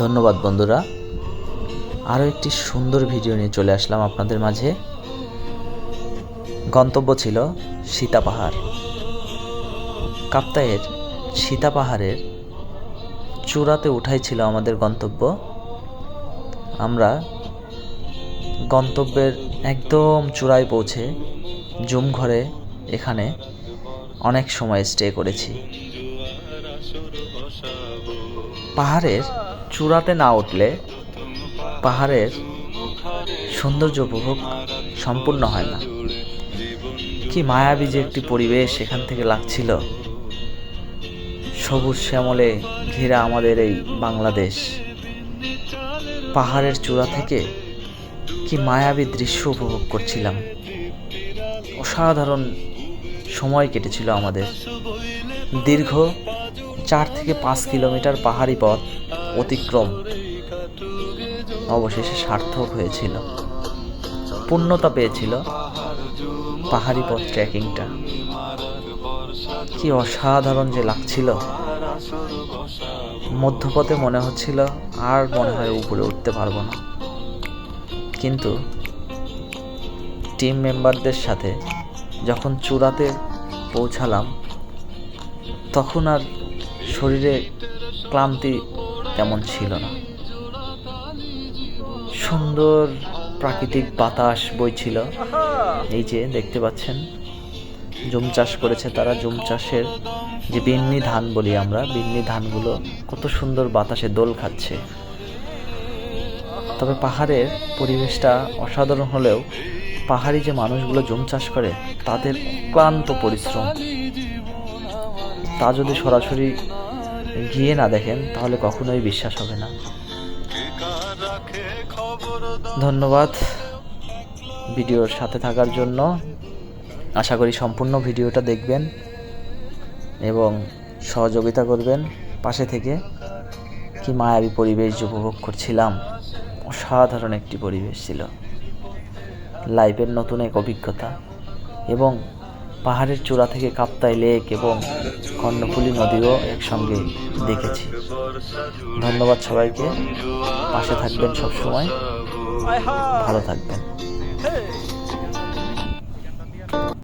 ধন্যবাদ বন্ধুরা। আরও একটি সুন্দর ভিডিও নিয়ে চলে আসলাম আপনাদের মাঝে। গন্তব্য ছিল সীতা পাহাড়। কাপ্তায়ের সীতা পাহাড়ের চূড়াতে উঠাই ছিল আমাদের গন্তব্য। আমরা গন্তব্যের একদম চূড়ায় পৌঁছে জুম ঘরে এখানে অনেক সময় স্টে করেছি। পাহাড়ের চূড়াতে না উঠলে পাহাড়ের সৌন্দর্য উপভোগ সম্পূর্ণ হয় না। কি মায়াবী যে একটি পরিবেশ এখান থেকে লাগছিল। সবুজ শ্যামলে ঘেরা আমাদের এই বাংলাদেশ। পাহাড়ের চূড়া থেকে কি মায়াবী দৃশ্য উপভোগ করছিলাম। অসাধারণ সময় কেটেছিল আমাদের। দীর্ঘ চার থেকে পাঁচ কিলোমিটার পাহাড়ি পথ অতিক্রম। অবশেষে সার্থক হয়েছিল। পূর্ণতা পেয়েছিল পাহাড়ি পথ ট্রেকিংটা। কি অসাধারণ যে লাগছিল। মধ্যপথে মনে হচ্ছিল আর মনে হয় উপরে উঠতে পারব না। কিন্তু টিম মেম্বারদের সাথে যখন চূড়াতে পৌঁছালাম, তখন আর শরীরে ক্লান্তি তেমন ছিল না। সুন্দর প্রাকৃতিক বাতাস বইছিল। এই যে দেখতে পাচ্ছেন, জুম চাষ করেছে তারা। জুম চাষের যে বিন্নি ধান বলি আমরা, বিন্নি ধানগুলো কত সুন্দর বাতাসে দোল খাচ্ছে। তবে পাহাড়ের পরিবেশটা অসাধারণ হলেও পাহাড়ি যে মানুষগুলো জুম চাষ করে, তাদের ক্লান্ত পরিশ্রম। তা যদি সরাসরি গিয়ে না দেখেন, তাহলে কখনোই বিশ্বাস হবে না। ধন্যবাদ ভিডিওর সাথে থাকার জন্য। আশা করি সম্পূর্ণ ভিডিওটা দেখবেন এবং সহযোগিতা করবেন পাশে থেকে। কি মায়াবী পরিবেশ উপভোগ করছিলাম। অসাধারণ একটি পরিবেশ ছিল। লাইফের নতুন এক অভিজ্ঞতা এবং পাহাড়ের চূড়া থেকে কাপ্তাই লেক এবং কর্ণফুলী নদীও একসঙ্গে দেখেছি। ধন্যবাদ সবাইকে। পাশে থাকবেন সবসময়। ভালো থাকবেন।